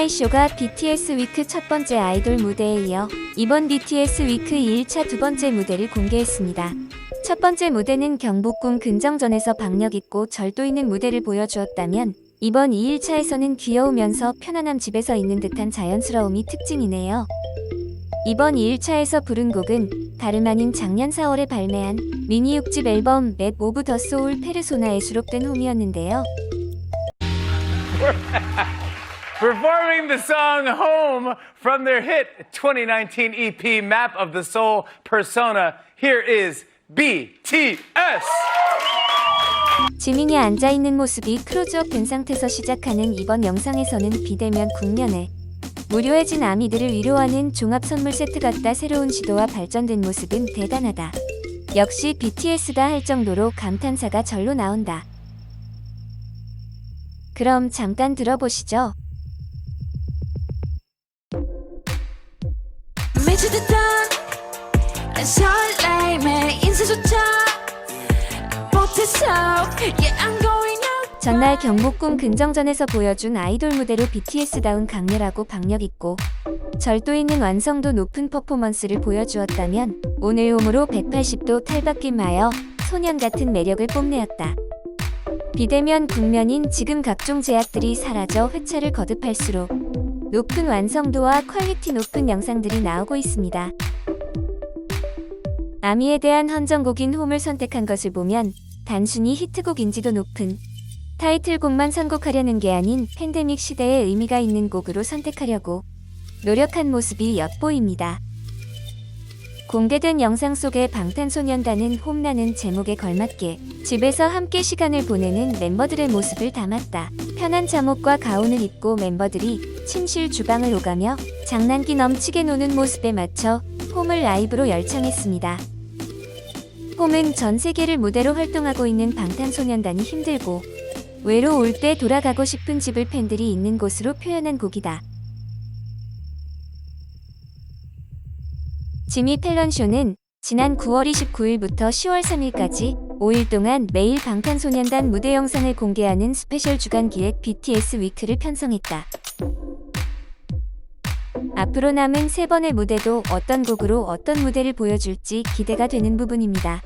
투나잇쇼가 BTS 위크 첫 번째 아이돌 무대에 이어 이번 BTS 위크 2일차 두 번째 무대를 공개했습니다. 첫 번째 무대는 경복궁 근정전에서 박력 있고 절도 있는 무대를 보여주었다면 이번 2일차에서는 귀여우면서 편안함 집에서 있는 듯한 자연스러움이 특징이네요. 이번 2일차에서 부른 곡은 다름 아닌 작년 4월에 발매한 미니 6집 앨범 맵 오브 더 소울 페르소나에 수록된 홈이었는데요. Performing the song Home from their hit 2019 EP Map of the Soul Persona, here is BTS. 지민이 앉아 있는 모습이 크로즈업 된 상태에서 시작하는 이번 영상에서는 비대면 국면에 무료해진 아미들을 위로하는 종합 선물 세트 같다 새로운 시도와 발전된 모습은 대단하다. 역시 BTS다 할 정도로 감탄사가 절로 나온다. 그럼 잠깐 들어보시죠. 전날 경복궁 근정전에서 보여준 아이돌 무대로 BTS다운 강렬하고 박력 있고 절도 있는 완성도 높은 퍼포먼스를 보여주었다면 오늘 홈으로 180도 탈바꿈 하여 소년 같은 매력을 뽐내었다. 비대면 국면인 지금 각종 제약들이 사라져 회차를 거듭할수록 높은 완성도와 퀄리티 높은 영상들이 나오고 있습니다. 아미에 대한 헌정곡인 홈을 선택한 것을 보면 단순히 히트곡인지도 높은 타이틀곡만 선곡하려는 게 아닌 팬데믹 시대에 의미가 있는 곡으로 선택하려고 노력한 모습이 엿보입니다. 공개된 영상 속에 방탄소년단은 홈라는 제목에 걸맞게 집에서 함께 시간을 보내는 멤버들의 모습을 담았다. 편한 잠옷과 가운을 입고 멤버들이 침실 주방을 오가며 장난기 넘치게 노는 모습에 맞춰 홈을 라이브로 열창했습니다. 홈은 전 세계를 무대로 활동하고 있는 방탄소년단이 힘들고 외로울 때 돌아가고 싶은 집을 팬들이 있는 곳으로 표현한 곡이다. 지미 펠런 쇼는 지난 9월 29일부터 10월 3일까지 5일 동안 매일 방탄소년단 무대 영상을 공개하는 스페셜 주간 기획 BTS 위크를 편성했다. 앞으로 남은 세 번의 무대도 어떤 곡으로 어떤 무대를 보여줄지 기대가 되는 부분입니다.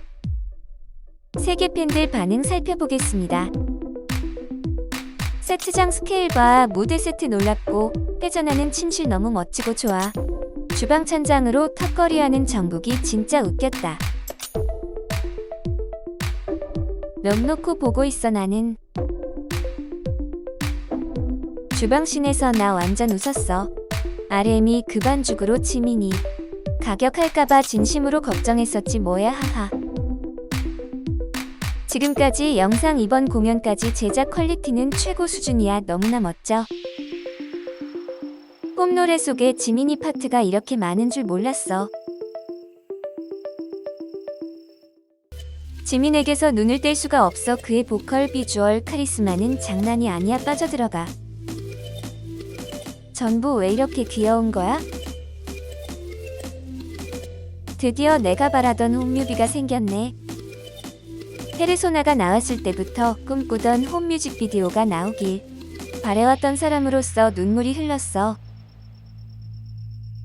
세계 팬들 반응 살펴보겠습니다. 세트장 스케일과 무대 세트 놀랍고 회전하는 침실 너무 멋지고 좋아. 주방 천장으로 턱걸이하는 정국이 진짜 웃겼다. 면 놓고 보고 있어 나는. 주방씬에서 나 완전 웃었어. RM이 그 반죽으로 치미니. 가격할까봐 진심으로 걱정했었지 뭐야 하하. 지금까지 영상 이번 공연까지 제작 퀄리티는 최고 수준이야 너무나 멋져. 홈 노래 속에 지민이 파트가 이렇게 많은 줄 몰랐어. 지민에게서 눈을 뗄 수가 없어 그의 보컬 비주얼 카리스마는 장난이 아니야 빠져들어가. 전부 왜 이렇게 귀여운 거야? 드디어 내가 바라던 홈뮤비가 생겼네. 페르소나가 나왔을 때부터 꿈꾸던 홈 뮤직 비디오가 나오길 바래왔던 사람으로서 눈물이 흘렀어.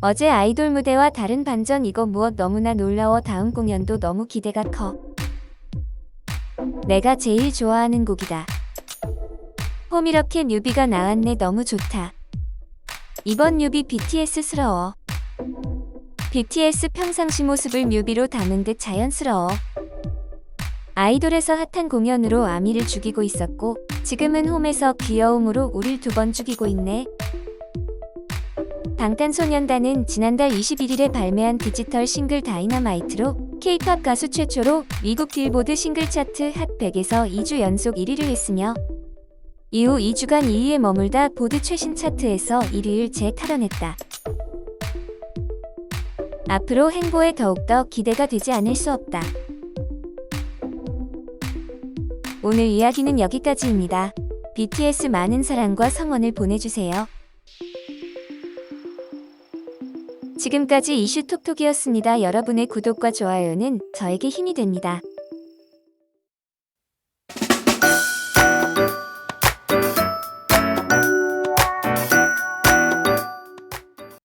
어제 아이돌 무대와 다른 반전 이거 무엇 너무나 놀라워 다음 공연도 너무 기대가 커. 내가 제일 좋아하는 곡이다. 홈 이렇게 뮤비가 나왔네 너무 좋다. 이번 뮤비 BTS스러워. BTS 평상시 모습을 뮤비로 담은 듯 자연스러워. 아이돌에서 핫한 공연으로 아미를 죽이고 있었고 지금은 홈에서 귀여움으로 우릴 두 번 죽이고 있네. 방탄소년단은 지난달 21일에 발매한 디지털 싱글 다이너마이트로 K-팝 가수 최초로 미국 빌보드 싱글 차트 핫 100에서 2주 연속 1위를 했으며 이후 2주간 2위에 머물다 보드 최신 차트에서 1위를 재탈환했다. 앞으로 행보에 더욱더 기대가 되지 않을 수 없다. 오늘 이야기는 여기까지입니다. BTS 많은 사랑과 성원을 보내주세요. 지금까지 이슈 톡톡이었습니다. 여러분의 구독과 좋아요는 저에게 힘이 됩니다.